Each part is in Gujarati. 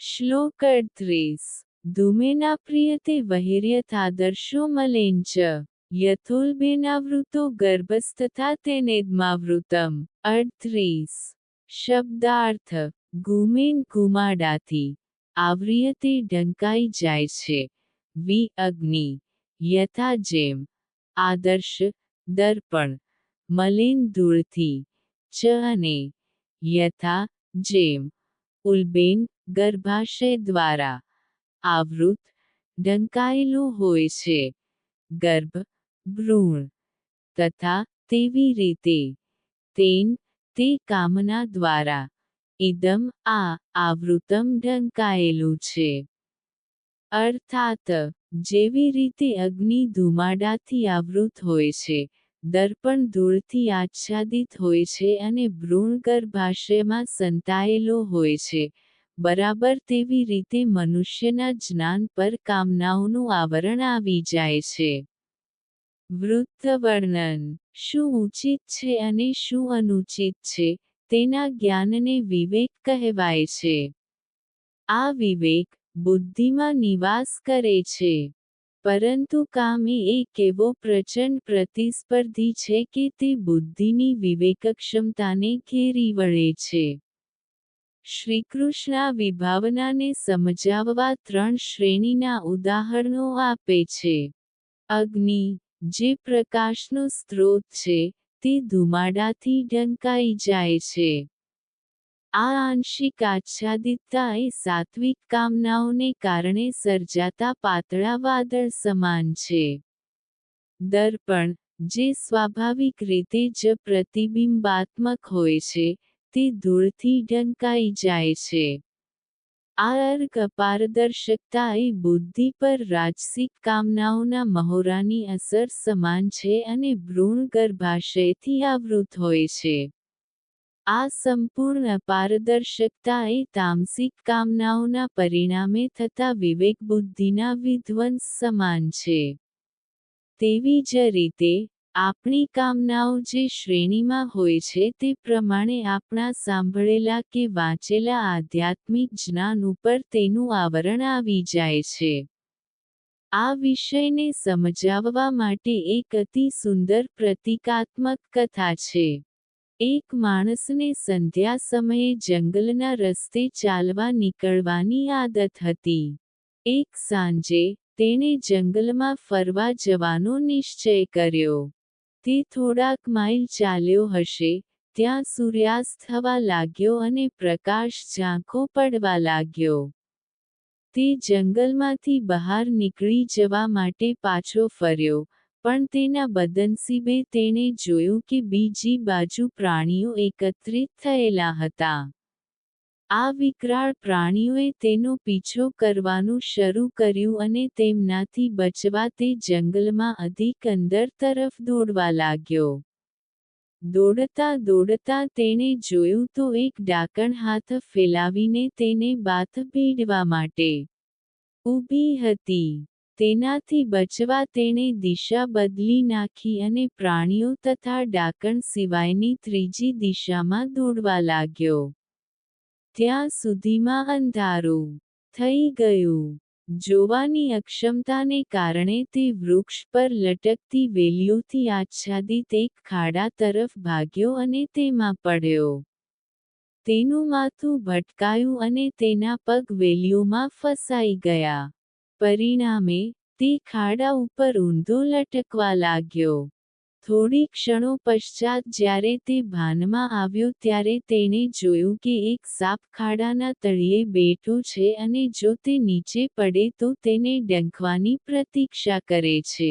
શ્લોક અડત્રીસ. ધૂમેના પ્રિયતે વૈર્યથાદર્શો મલેન્ચ. યથોલ્બેનાવૃતો ગર્ભસ્થથા તેનેદમાવૃતમ. અડત્રીસ. શબ્દાર્થ. ગુમેન કુમાડાથી આવ્રિયતે ઢંકાઈ જાય છે. વી અગ્નિ યથા જેમ. આદર્શ. દર્પણ. મલિન ધૂળથી. ચ અને. યથા જેમ. ઉલ્બેન ગર્ભાશય દ્વારા આવૃત ઢંકાયેલું હોય છે. ગર્ભ, ભ્રૂણ તથા તેવી રીતે તેન તે કામના દ્વારા ઇદમ આ આવૃતમ ઢંકાયેલું છે. અર્થાત, જેવી રીતે અગ્નિ ધુમાડાથી આવૃત હોય છે, દર્પણ ધૂળથી આચ્છાદિત હોય છે અને ભ્રૂણ ગર્ભાશયમાં સંતાયેલો હોય છે બરાબર તેવી રીતે મનુષ્યના જ્ઞાન પર કામનાઓનું આવરણ આવી જાય છે. વૃત્ત વર્ણન શું ઉચિત છે અને શું અનુચિત છે તેના જ્ઞાનને વિવેક કહેવાય છે. આ વિવેક બુદ્ધિમાં નિવાસ કરે છે. પરંતુ કામ એક એવો પ્રચંડ પ્રતિસ્પર્ધી છે કે તે બુદ્ધિની વિવેકક્ષમતાને ઘેરી વળે છે. શ્રીકૃષ્ણ વિભાવનાને સમજાવવા ત્રણ શ્રેણીના ઉદાહરણો આપે છે. અગ્નિ, જે પ્રકાશનો સ્ત્રોત છે, તે ધુમાડાથી ઢંકાઈ જાય છે. આ આંશિક આચ્છાદિતતા એ સાત્વિક કામનાઓને કારણે સર્જાતા પાતળા વાદળ સમાન છે. દર્પણ, જે સ્વાભાવિક રીતે જ પ્રતિબિંબાત્મક હોય છે તે ધૂળથી ઢંકાઈ જાય છે. આ અર્ક અપારદર્શકતા એ બુદ્ધિ પર રાજસિક કામનાઓના મહોરાની અસર સમાન છે અને ભ્રૂણ ગર્ભાશયથી આવૃત હોય છે. આ સંપૂર્ણ અપારદર્શકતા એ તામસિક કામનાઓના પરિણામે થતા વિવેક બુદ્ધિના વિધ્વંસ સમાન છે. તેવી જ રીતે આપણી કામનાઓ જે શ્રેણીમાં હોય છે તે પ્રમાણે આપણા સાંભળેલા કે વાંચેલા આધ્યાત્મિક જ્ઞાન ઉપર તેનું આવરણ આવી જાય છે. આ વિષયને સમજાવવા માટે એક અતિ સુંદર પ્રતીકાત્મક કથા છે. એક માણસને સંધ્યા સમયે જંગલના રસ્તે ચાલવા નીકળવાની આદત હતી. એક સાંજે તેણે જંગલમાં ફરવા જવાનો નિશ્ચય કર્યો. તે થોડાક માઇલ ચાલ્યો હશે, ત્યાં સૂર્યાસ્ત થવા લાગ્યો અને પ્રકાશ ઝાંખો પડવા લાગ્યો. તે જંગલમાંથી બહાર નીકળી જવા માટે પાછો ફર્યો, પણ તેના બદનસીબે તેણે જોયું કે બીજી બાજુ પ્રાણીઓ એકત્રિત થયેલા હતા. આ વિકરાળ પ્રાણીઓએ તેનો પીછો કરવાનું શરૂ કર્યું અને તેમનાથી બચવા તે જંગલમાં અધિક અંદર તરફ દોડવા લાગ્યો. દોડતા દોડતા તેણે જોયું તો એક ડાકણ હાથ ફેલાવીને તેને બાથ ભીડવા માટે ઊભી હતી. તેનાથી બચવા તેણે દિશા બદલી નાખી અને પ્રાણીઓ તથા ડાકણ સિવાયની ત્રીજી દિશામાં દોડવા લાગ્યો. ત્યાં સુધીમાં અંધારું થઈ ગયું. જોવાની અક્ષમતાને કારણે તે વૃક્ષ પર લટકતી વેલીઓથી આચ્છાદિત એક ખાડા તરફ ભાગ્યો અને તેમાં પડ્યો. તેનું માથું ભટકાયું અને તેના પગ વેલીઓમાં ફસાઈ ગયા. પરિણામે, તે ખાડા ઉપર ઊંધો લટકવા લાગ્યો. થોડી ક્ષણો પશ્ચાત જ્યારે તે ભાનમાં આવ્યો ત્યારે તેણે જોયું કે એક સાપ ખાડાના તળિયે બેઠો છે અને જો તે નીચે પડે તો તેને ડંખવાની પ્રતીક્ષા કરે છે.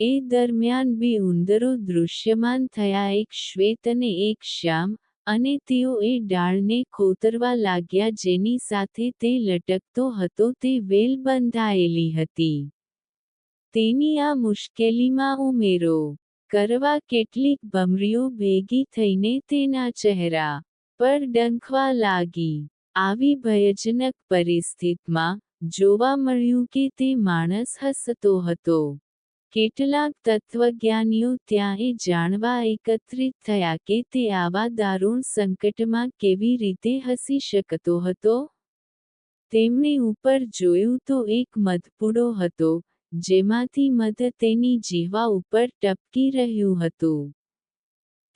એ દરમિયાન બે ઉંદરો દૃશ્યમાન થયા, એક શ્વેત અને એક શ્યામ, અને તેઓ એ ડાળને ખોતરવા લાગ્યા જેની સાથે તે લટકતો હતો, તે વેલ બંધાયેલી હતી. તેની આ મુશ્કેલીમાં ઉમેરો. કરવા કેટલીક ભમરીઓ ભેગી થઈને તેના ચહેરા પર ડંખવા લાગી. આવી ભયજનક પરિસ્થિતિમાં જોવા મળ્યું કે તે માણસ હસતો હતો. કેટલાક તત્વજ્ઞાનીઓ ત્યાં એ જાણવા એકત્રિત થયા કે તે આવા દારૂણ સંકટમાં કેવી રીતે હસી શકતો હતો? તેમણે ઉપર જોયું તો એક મધપુડો હતો જેમાંથી મધ તેની જીવા ઉપર ટપકી રહ્યું હતું.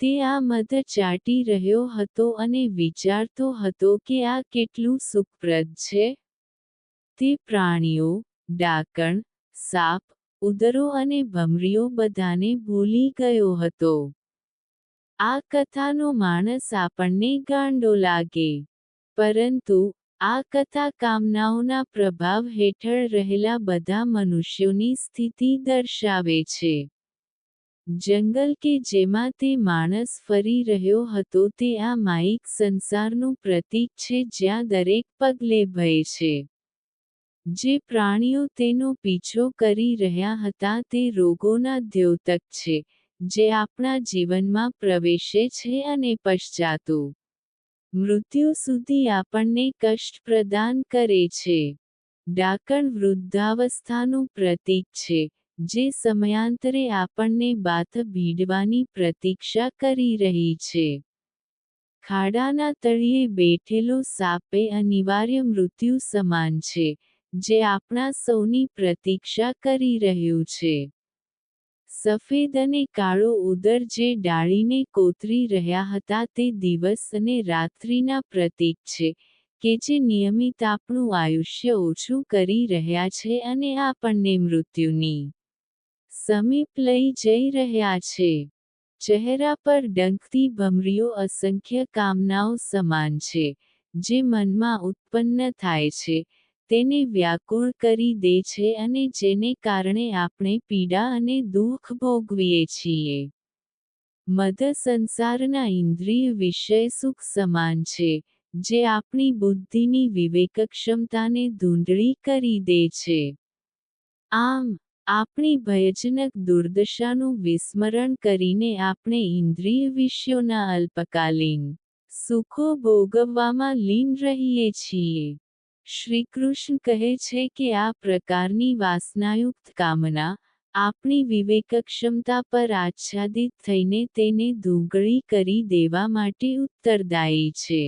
તે આ મધ ચાટી રહ્યો હતો અને વિચારતો હતો કે આ કેટલું સુખપ્રદ છે. તે પ્રાણીઓ, ડાકણ, સાપ, ઉદરો અને ભમરીઓ બધાને ભૂલી ગયો હતો. આ કથાનો માણસ આપણને ગાંડો લાગે. પરંતુ આ કથા કામનાઓના પ્રભાવ હેઠળ રહેલા બધા મનુષ્યોની સ્થિતિ દર્શાવે છે. જંગલ કે જેમાં તે માણસ ફરી રહ્યો હતો તે આ માઇક સંસારનું પ્રતીક છે જ્યાં દરેક પગલે ભય છે. જે પ્રાણીઓ તેનો પીછો કરી રહ્યા હતા તે રોગોના દ્યોતક છે, જે આપણા જીવનમાં પ્રવેશે છે અને પશ્ચાતો મૃત્યુ સુધી આપણને કષ્ટ પ્રદાન કરે છે. ડાકણ વૃદ્ધાવસ્થાનું પ્રતીક છે, જે સમયાંતરે આપણને બાથ ભીડવાની પ્રતીક્ષા કરી રહી છે. ખાડાના તળિયે બેઠેલો સાપે અનિવાર્ય મૃત્યુ સમાન છે, જે આપણા સૌની પ્રતીક્ષા કરી રહ્યું છે. સફેદ અને કાળો ઉદર જે ડાળીને કોતરી રહ્યા હતા તે દિવસ અને રાત્રિના પ્રતીક છે, કે જે નિયમિત આપણું આયુષ્ય ઓછું કરી રહ્યા છે અને આપણને મૃત્યુની સમીપ લઈ જઈ રહ્યા છે. ચહેરા પર ડંખતી ભમરીઓ અસંખ્ય કામનાઓ સમાન છે, જે મનમાં ઉત્પન્ન થાય છે તેને વ્યાકુળ કરી દે છે અને જેને કારણે આપણે પીડા અને દુઃખ ભોગવીએ છીએ. મદ સંસારના ઇન્દ્રિય વિષય સુખ સમાન છે, જે આપણી બુદ્ધિની વિવેકક્ષમતાને ધૂંધળી કરી દે છે. આમ, આપણી ભયજનક દુર્દશાનું વિસ્મરણ કરીને આપણે ઇન્દ્રિય વિષયોના અલ્પકાલીન સુખો ભોગવવામાં લીન રહીએ છીએ. શ્રીકૃષ્ણ કહે છે કે આ પ્રકારની વાસનાયુક્ત કામના આપણી વિવેકક્ષમતા પર આચ્છાદિત થઈને તેને દુગળી કરી દેવા માટે ઉત્તરદાયી છે.